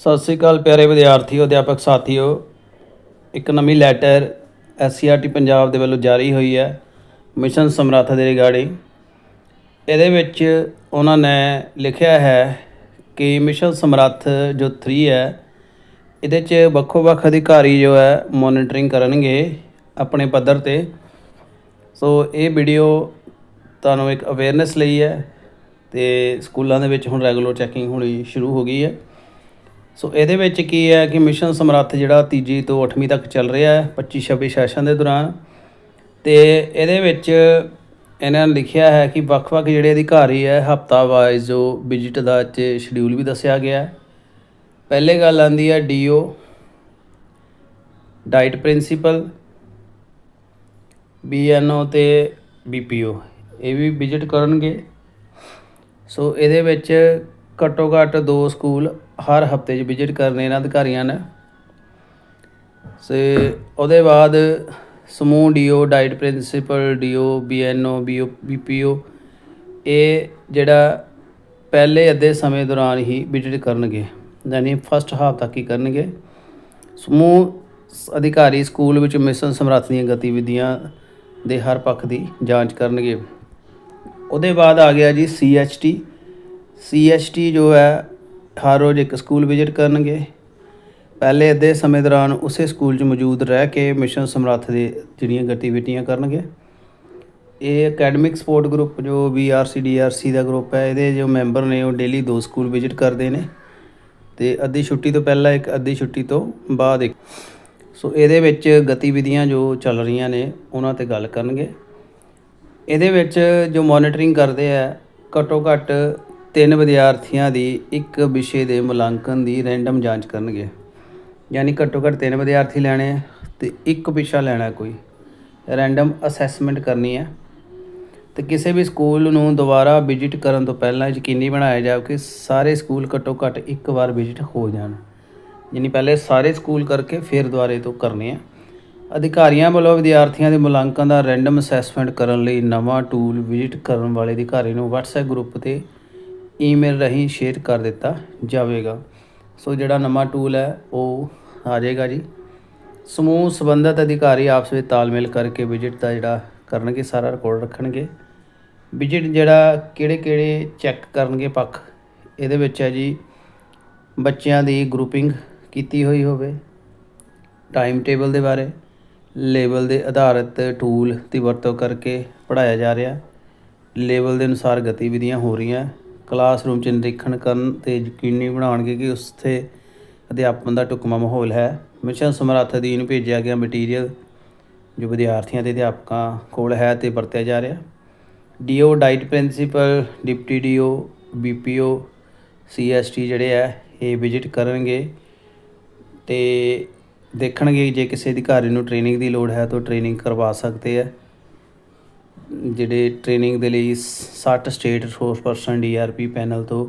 ਸਤਿ ਸ੍ਰੀ ਅਕਾਲ ਪਿਆਰੇ ਵਿਦਿਆਰਥੀਓ ਅਧਿਆਪਕ ਸਾਥੀਓ। ਇੱਕ ਨਵੀਂ ਲੈਟਰ ਐਸਸੀਆਰਟੀ ਪੰਜਾਬ ਦੇ ਵੱਲੋਂ ਜਾਰੀ ਹੋਈ ਹੈ, ਮਿਸ਼ਨ ਸਮਰੱਥ ਦੇ ਰਿਗਾਰਡਿੰਗ। ਇਹਦੇ ਵਿੱਚ ਉਹਨਾਂ ਨੇ ਲਿਖਿਆ ਹੈ ਕਿ ਮਿਸ਼ਨ ਸਮਰੱਥ ਜੋ 3 ਹੈ, ਇਹਦੇ 'ਚ ਵੱਖੋ ਵੱਖ ਅਧਿਕਾਰੀ ਜੋ ਹੈ ਮੋਨੀਟਰਿੰਗ ਕਰਨਗੇ ਆਪਣੇ ਪੱਧਰ ਤੇ। ਸੋ ਇਹ ਵੀਡੀਓ ਤੁਹਾਨੂੰ ਇੱਕ ਅਵੇਅਰਨੈਸ ਲਈ ਹੈ ਤੇ ਸਕੂਲਾਂ ਦੇ ਵਿੱਚ ਹੁਣ ਰੈਗੂਲਰ ਚੈਕਿੰਗ ਹੋਣੀ ਸ਼ੁਰੂ ਹੋ ਗਈ ਹੈ। ਸੋ ਇਹਦੇ ਵਿੱਚ ਕੀ ਹੈ ਕਿ ਮਿਸ਼ਨ ਸਮਰੱਥ ਜਿਹੜਾ ਤੀਜੀ ਤੋਂ 8ਵੀਂ ਤੱਕ ਚੱਲ ਰਿਹਾ ਹੈ 25 26 ਸੈਸ਼ਨ ਦੇ ਦੌਰਾਨ। ਤੇ ਇਹਦੇ ਵਿੱਚ ਇਹਨਾਂ ਨੇ ਲਿਖਿਆ ਹੈ ਕਿ ਵੱਖ-ਵੱਖ ਜਿਹੜੇ ਅਧਿਕਾਰੀ ਹੈ ਹਫਤਾ ਵਾਈਜ਼ ਜੋ ਵਿਜ਼ਿਟ ਦਾ ਚ ਸ਼ਡਿਊਲ ਵੀ ਦੱਸਿਆ ਗਿਆ ਹੈ। ਪਹਿਲੇ ਗੱਲ ਆਂਦੀ ਹੈ ਡੀਓ ਡਾਈਟ ਪ੍ਰਿੰਸੀਪਲ ਬੀਐਨਓ ਤੇ ਬੀਪੀਓ ਇਹ ਵੀ ਵਿਜ਼ਿਟ ਕਰਨਗੇ। ਸੋ ਇਹਦੇ ਵਿੱਚ ਘੱਟੋ ਘੱਟ ਦੋ ਸਕੂਲ ਹਰ ਹਫ਼ਤੇ 'ਚ ਵਿਜ਼ਿਟ ਕਰਨੇ ਇਹਨਾਂ ਅਧਿਕਾਰੀਆਂ ਨੇ। ਸੇ ਉਹਦੇ ਬਾਅਦ ਸਮੂਹ DEO DIET principal, DEO, BNO, BEO, BPO, ਇਹ ਜਿਹੜਾ ਪਹਿਲੇ ਅੱਧੇ ਸਮੇਂ ਦੌਰਾਨ ਹੀ ਵਿਜ਼ਿਟ ਕਰਨਗੇ, ਯਾਨੀ ਫਸਟ ਹਾਫ ਤੱਕ ਹੀ ਕਰਨਗੇ। ਸਮੂਹ ਅਧਿਕਾਰੀ ਸਕੂਲ ਵਿੱਚ ਮਿਸ਼ਨ ਸਮਰੱਥ ਦੀਆਂ ਗਤੀਵਿਧੀਆਂ ਦੇ ਹਰ ਪੱਖ ਦੀ ਜਾਂਚ ਕਰਨਗੇ। ਉਹਦੇ ਬਾਅਦ ਆ ਗਿਆ ਜੀ ਸੀਐਚਟੀ ਸੀਐਚਟੀ ਜੋ ਹੈ, ਹਰ ਰੋਜ਼ ਇੱਕ ਸਕੂਲ ਵਿਜ਼ਿਟ ਕਰਨਗੇ। ਪਹਿਲੇ ਅੱਧੇ ਸਮੇਂ ਦੌਰਾਨ ਉਸੇ ਸਕੂਲ 'ਚ ਮੌਜੂਦ ਰਹਿ ਕੇ ਮਿਸ਼ਨ ਸਮਰੱਥ ਦੇ ਜਿਹੜੀਆਂ ਗਤੀਵਿਧੀਆਂ ਕਰਨਗੇ। ਇਹ ਅਕੈਡਮਿਕ ਸਪੋਰਟ ਗਰੁੱਪ ਜੋ ਬੀਆਰਸੀ ਡੀਆਰਸੀ ਦਾ ਗਰੁੱਪ ਹੈ, ਇਹਦੇ ਜੋ ਮੈਂਬਰ ਨੇ ਉਹ ਡੇਲੀ ਦੋ ਸਕੂਲ ਵਿਜ਼ਿਟ ਕਰਦੇ ਨੇ। ਤੇ ਅੱਧੀ ਛੁੱਟੀ ਤੋਂ ਪਹਿਲਾਂ ਇੱਕ, ਅੱਧੀ ਛੁੱਟੀ ਤੋਂ ਬਾਅਦ ਇੱਕ। ਸੋ ਇਹਦੇ ਵਿੱਚ ਗਤੀਵਿਧੀਆਂ ਜੋ ਚੱਲ ਰਹੀਆਂ ਨੇ, ਉਹਨਾਂ ਤੇ ਗੱਲ ਕਰਨਗੇ। ਇਹਦੇ ਵਿੱਚ ਜੋ ਮੋਨੀਟਰਿੰਗ ਕਰਦੇ ਆ, ਘੱਟੋ ਘੱਟ ਤਿੰਨ ਵਿਦਿਆਰਥੀਆਂ ਦੀ ਇੱਕ ਵਿਸ਼ੇ ਦੇ ਮੁਲਾਂਕਣ ਦੀ ਰੈਂਡਮ ਜਾਂਚ ਕਰਨਗੇ। ਯਾਨੀ ਘੱਟੋ ਘੱਟ ਤਿੰਨ ਵਿਦਿਆਰਥੀ ਲੈਣੇ ਆ ਤੇ ਇੱਕ ਵਿਸ਼ਾ ਲੈਣਾ ਕੋਈ। ਰੈਂਡਮ ਅਸੈਸਮੈਂਟ ਕਰਨੀ ਹੈ ਤੇ ਕਿਸੇ ਵੀ ਸਕੂਲ ਨੂੰ ਦੁਬਾਰਾ ਵਿਜ਼ਿਟ ਕਰਨ ਤੋਂ ਪਹਿਲਾਂ ਯਕੀਨੀ ਬਣਾਇਆ ਜਾਵੇ ਕਿ ਸਾਰੇ ਸਕੂਲ ਘੱਟੋ ਘੱਟ ਇੱਕ ਵਾਰ ਵਿਜ਼ਿਟ ਹੋ ਜਾਣ। ਯਾਨੀ ਪਹਿਲੇ ਸਾਰੇ ਸਕੂਲ ਕਰਕੇ ਫਿਰ ਦੁਬਾਰੇ ਤੋਂ ਕਰਨੇ ਆ। ਅਧਿਕਾਰੀਆਂ ਵੱਲੋਂ ਵਿਦਿਆਰਥੀਆਂ ਦੇ ਮੁਲਾਂਕਣ ਦਾ ਰੈਂਡਮ ਅਸੈਸਮੈਂਟ ਕਰਨ ਲਈ ਨਵਾਂ ਟੂਲ ਵਿਜ਼ਿਟ ਕਰਨ ਵਾਲੇ ਅਧਿਕਾਰੀ ਨੂੰ WhatsApp ਗਰੁੱਪ ਤੇ ਈਮੇਲ ਰਾਹੀਂ ਸ਼ੇਅਰ ਕਰ ਦਿੱਤਾ ਜਾਵੇਗਾ। ਸੋ ਜਿਹੜਾ ਨਵਾਂ ਟੂਲ ਹੈ, ਉਹ ਆ ਜਾਏਗਾ ਜੀ। ਸਮੂਹ ਸੰਬੰਧਤ ਅਧਿਕਾਰੀ ਆਪਸ ਵਿੱਚ ਤਾਲਮੇਲ ਕਰਕੇ ਵਿਜ਼ਿਟ ਦਾ ਜਿਹੜਾ ਕਰਨਗੇ, ਸਾਰਾ ਰਿਕਾਰਡ ਰੱਖਣਗੇ। ਵਿਜ਼ਿਟ ਜਿਹੜਾ ਕਿਹੜੇ ਕਿਹੜੇ ਚੈੱਕ ਕਰਨਗੇ ਪੱਖ, ਇਹਦੇ ਵਿੱਚ ਹੈ ਜੀ, ਬੱਚਿਆਂ ਦੀ ਗਰੁੱਪਿੰਗ ਕੀਤੀ ਹੋਈ ਹੋਵੇ ਟਾਈਮ ਟੇਬਲ ਦੇ ਬਾਰੇ ਲੈਵਲ ਦੇ ਆਧਾਰਿਤ ਟੂਲ ਦੀ ਵਰਤੋਂ ਕਰਕੇ ਪੜਾਇਆ ਜਾ ਰਿਹਾ। ਲੈਵਲ ਦੇ ਅਨੁਸਾਰ ਗਤੀਵਿਧੀਆਂ ਹੋ ਰਹੀਆਂ। ਕਲਾਸਰੂਮ 'ਚ ਨਿਰੀਖਣ ਕਰਨ ਤੇ ਯਕੀਨੀ ਬਣਾਉਣਗੇ ਕਿ ਉੱਥੇ ਅਧਿਆਪਨ ਦਾ ਢੁਕਵਾਂ ਮਾਹੌਲ ਹੈ। ਮਿਸ਼ਨ ਸਮਰੱਥ ਅਧੀਨ ਭੇਜਿਆ ਗਿਆ ਮਟੀਰੀਅਲ ਜੋ ਵਿਦਿਆਰਥੀਆਂ ਤੇ ਅਧਿਆਪਕਾਂ ਕੋਲ ਹੈ ਤੇ ਵਰਤਿਆ ਜਾ ਰਿਹਾ। DEO DIET principal, deputy DEO BPO CST ਜਿਹੜੇ ਆ ਇਹ ਵਿਜ਼ਿਟ ਕਰਨਗੇ ਤੇ ਦੇਖਣਗੇ ਜੇ ਕਿਸੇ ਅਧਿਕਾਰੀ ਨੂੰ ਟ੍ਰੇਨਿੰਗ ਦੀ ਲੋੜ ਹੈ ਤਾਂ ਟ੍ਰੇਨਿੰਗ ਕਰਵਾ ਸਕਦੇ ਆ ਜਿਹੜੇ ਟ੍ਰੇਨਿੰਗ ਦੇ ਲਈ 60 state resource person DRP panel ਤੋਂ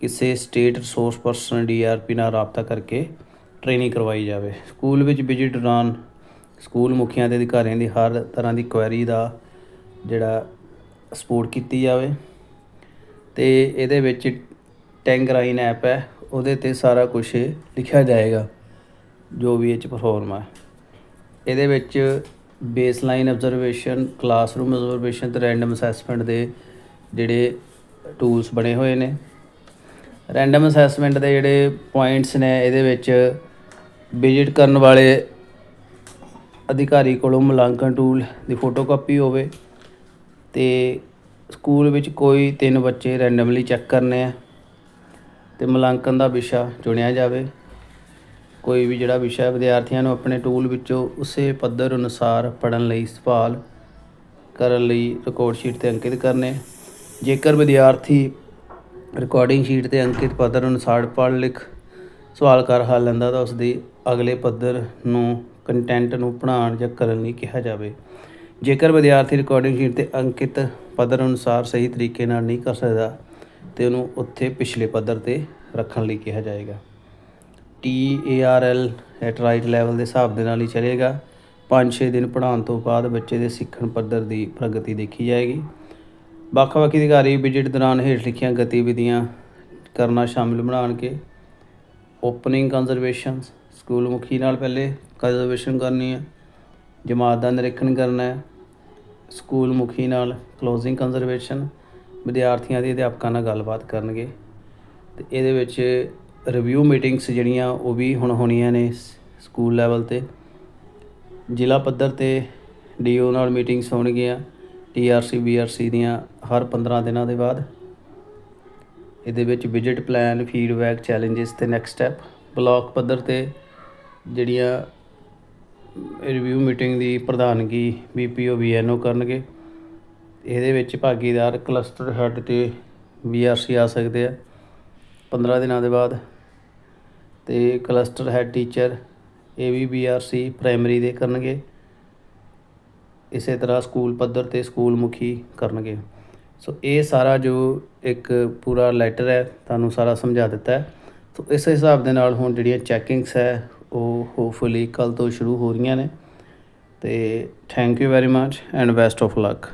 ਕਿਸੇ ਸਟੇਟ ਰਿਸੋਰਸ ਪਰਸਨ ਡੀਆਰਪੀ ਨਾਲ ਰਾਬਤਾ ਕਰਕੇ ਟ੍ਰੇਨਿੰਗ ਕਰਵਾਈ ਜਾਵੇ। ਸਕੂਲ ਵਿੱਚ ਵਿਜ਼ਿਟ ਦੌਰਾਨ ਸਕੂਲ ਮੁਖੀਆਂ ਦੇ ਅਧਿਕਾਰੀਆਂ ਦੀ ਹਰ ਤਰ੍ਹਾਂ ਦੀ ਕੁਐਰੀ ਦਾ ਜਿਹੜਾ ਸਪੋਰਟ ਕੀਤੀ ਜਾਵੇ ਤੇ ਇਹਦੇ ਵਿੱਚ ਟੈਂਗਰਾਈਨ ਐਪ ਹੈ, ਉਹਦੇ ਤੇ ਸਾਰਾ ਕੁਝ ਲਿਖਿਆ ਜਾਏਗਾ, ਜੋ ਵੀ ਇਹ ਚ ਪਰਫਾਰਮ ਹੈ ਇਹਦੇ ਵਿੱਚ ਬੇਸਲਾਈਨ ਅਬਜ਼ਰਵੇਸ਼ਨ ਕਲਾਸਰੂਮ ਅਬਜ਼ਰਵੇਸ਼ਨ ਤੇ ਰੈਂਡਮ ਅਸੈਸਮੈਂਟ ਦੇ ਜਿਹੜੇ ਟੂਲਸ ਬਣੇ ਹੋਏ ਨੇ। ਰੈਂਡਮ ਅਸੈਸਮੈਂਟ ਦੇ ਜਿਹੜੇ ਪੁਆਇੰਟਸ ਨੇ, ਇਹਦੇ ਵਿੱਚ ਵਿਜ਼ਿਟ ਕਰਨ ਵਾਲੇ ਅਧਿਕਾਰੀ ਕੋਲੋਂ ਮੁਲਾਂਕਣ ਟੂਲ ਦੀ ਫੋਟੋਕਾਪੀ ਹੋਵੇ ਤੇ ਸਕੂਲ ਵਿੱਚ ਕੋਈ ਤਿੰਨ ਬੱਚੇ ਰੈਂਡਮਲੀ ਚੈੱਕ ਕਰਨੇ ਆ ਤੇ ਮੁਲਾਂਕਣ ਦਾ ਵਿਸ਼ਾ ਚੁਣਿਆ ਜਾਵੇ। ਕੋਈ ਵੀ ਜਿਹੜਾ ਵਿਸ਼ਾ ਵਿਦਿਆਰਥੀਆਂ ਨੂੰ ਆਪਣੇ ਟੂਲ ਵਿੱਚੋਂ ਉਸੇ ਪੱਧਰ ਅਨੁਸਾਰ ਪੜਨ ਲਈ ਸਵਾਲ ਕਰਨ ਲਈ ਰਿਕਾਰਡ ਸ਼ੀਟ ਤੇ ਅੰਕਿਤ ਕਰਨੇ। ਜੇਕਰ ਵਿਦਿਆਰਥੀ ਰਿਕਾਰਡਿੰਗ ਸ਼ੀਟ ਤੇ ਅੰਕਿਤ ਪੱਧਰ ਅਨੁਸਾਰ ਪੜ੍ਹ ਲਿਖ ਸਵਾਲ ਕਰ ਹੱਲ ਲੈਂਦਾ ਤਾਂ ਉਸ ਦੀ ਅਗਲੇ ਪੱਧਰ ਨੂੰ ਕੰਟੈਂਟ ਨੂੰ ਪੜ੍ਹਾਉਣ ਜਾਂ ਕਰਨ ਲਈ ਕਿਹਾ ਜਾਵੇ। ਜੇਕਰ ਵਿਦਿਆਰਥੀ ਰਿਕਾਰਡਿੰਗ ਸ਼ੀਟ ਤੇ ਅੰਕਿਤ ਪੱਧਰ ਅਨੁਸਾਰ ਸਹੀ ਤਰੀਕੇ ਨਾਲ ਨਹੀਂ ਕਰ ਸਕਦਾ, ਤੇ ਉਹਨੂੰ ਉੱਥੇ ਪਿਛਲੇ ਪੱਧਰ ਤੇ ਰੱਖਣ ਲਈ ਕਿਹਾ ਜਾਏਗਾ। T A R L at right level ਦੇ ਹਿਸਾਬ ਦੇ ਨਾਲ ਹੀ ਚਲੇਗਾ। 5-6 ਦਿਨ ਪੜ੍ਹਾਉਣ ਤੋਂ ਬਾਅਦ ਬੱਚੇ ਦੇ ਸਿੱਖਣ ਪੱਧਰ ਦੀ ਪ੍ਰਗਤੀ ਦੇਖੀ ਜਾਏਗੀ। ਵੱਖ-ਵੱਖ ਅਧਿਕਾਰੀ ਵਿਜ਼ਿਟ ਦੌਰਾਨ ਹੇਠ ਲਿਖੀਆਂ ਗਤੀਵਿਧੀਆਂ ਕਰਨਾ ਸ਼ਾਮਿਲ ਬਣਾਉਣਗੇ। ਓਪਨਿੰਗ ਕੰਜ਼ਰਵੇਸ਼ਨ ਸਕੂਲ ਮੁਖੀ ਨਾਲ ਪਹਿਲੇ ਕੰਜ਼ਰਵੇਸ਼ਨ ਕਰਨੀ ਹੈ। ਜਮਾਤ ਦਾ ਨਿਰੀਖਣ ਕਰਨਾ ਹੈ। ਸਕੂਲ ਮੁਖੀ ਨਾਲ ਕਲੋਜ਼ਿੰਗ ਕੰਜ਼ਰਵੇਸ਼ਨ ਵਿਦਿਆਰਥੀਆਂ ਦੇ ਅਧਿਆਪਕਾਂ ਨਾਲ ਗੱਲਬਾਤ ਕਰਨਗੇ। ਤੇ ਇਹਦੇ ਵਿੱਚ ਰਿਵਿਊ ਮੀਟਿੰਗਸ ਜਿਹੜੀਆਂ ਉਹ ਵੀ ਹੁਣ ਹੋਣੀਆਂ ਨੇ ਸਕੂਲ ਲੈਵਲ ਤੇ। ਜ਼ਿਲ੍ਹਾ ਪੱਧਰ ਤੇ ਡੀਓ ਨਾਲ ਮੀਟਿੰਗਸ ਹੋਣਗੀਆਂ ਟੀਆਰਸੀ ਬੀਆਰਸੀ ਦੀਆਂ ਹਰ 15 ਦਿਨਾਂ ਦੇ ਬਾਅਦ। ਇਹਦੇ ਵਿੱਚ ਵਿਜ਼ਿਟ ਪਲਾਨ ਫੀਡਬੈਕ ਚੈਲੰਜਸ ਤੇ ਨੈਕਸਟ ਸਟੈਪ ਬਲਾਕ ਪੱਧਰ ਤੇ ਜਿਹੜੀਆਂ ਰਿਵਿਊ ਮੀਟਿੰਗ ਦੀ ਪ੍ਰਧਾਨਗੀ ਬੀਪੀਓ ਬੀਐਨਓ ਕਰਨਗੇ। ਇਹਦੇ ਵਿੱਚ ਭਾਗੀਦਾਰ ਕਲਸਟਰ ਹੈੱਡ ਤੇ ਬੀਆਰਸੀ ਆ ਸਕਦੇ ਆ। 15 ਦਿਨਾਂ ਦੇ ਬਾਅਦ। ਤੇ ਕਲਸਟਰ ਹੈਡ ਟੀਚਰ ਇਹ ਵੀ ਬੀਆਰਸੀ ਪ੍ਰਾਇਮਰੀ ਦੇ ਕਰਨਗੇ। ਇਸੇ ਤਰ੍ਹਾਂ ਸਕੂਲ ਪੱਧਰ ਤੇ ਸਕੂਲ ਮੁਖੀ ਕਰਨਗੇ। ਸੋ ਇਹ ਸਾਰਾ ਜੋ ਇੱਕ ਪੂਰਾ ਲੈਟਰ ਹੈ, ਤੁਹਾਨੂੰ ਸਾਰਾ ਸਮਝਾ ਦਿੱਤਾ ਹੈ। ਸੋ ਇਸ ਹਿਸਾਬ ਦੇ ਨਾਲ ਹੁਣ ਜਿਹੜੀਆਂ ਚੈਕਿੰਗਸ ਹੈ, ਉਹ ਹੋਪਫੁਲੀ ਕੱਲ ਤੋਂ ਸ਼ੁਰੂ ਹੋ ਰਹੀਆਂ ਨੇ। ਤੇ thank you very much and best of luck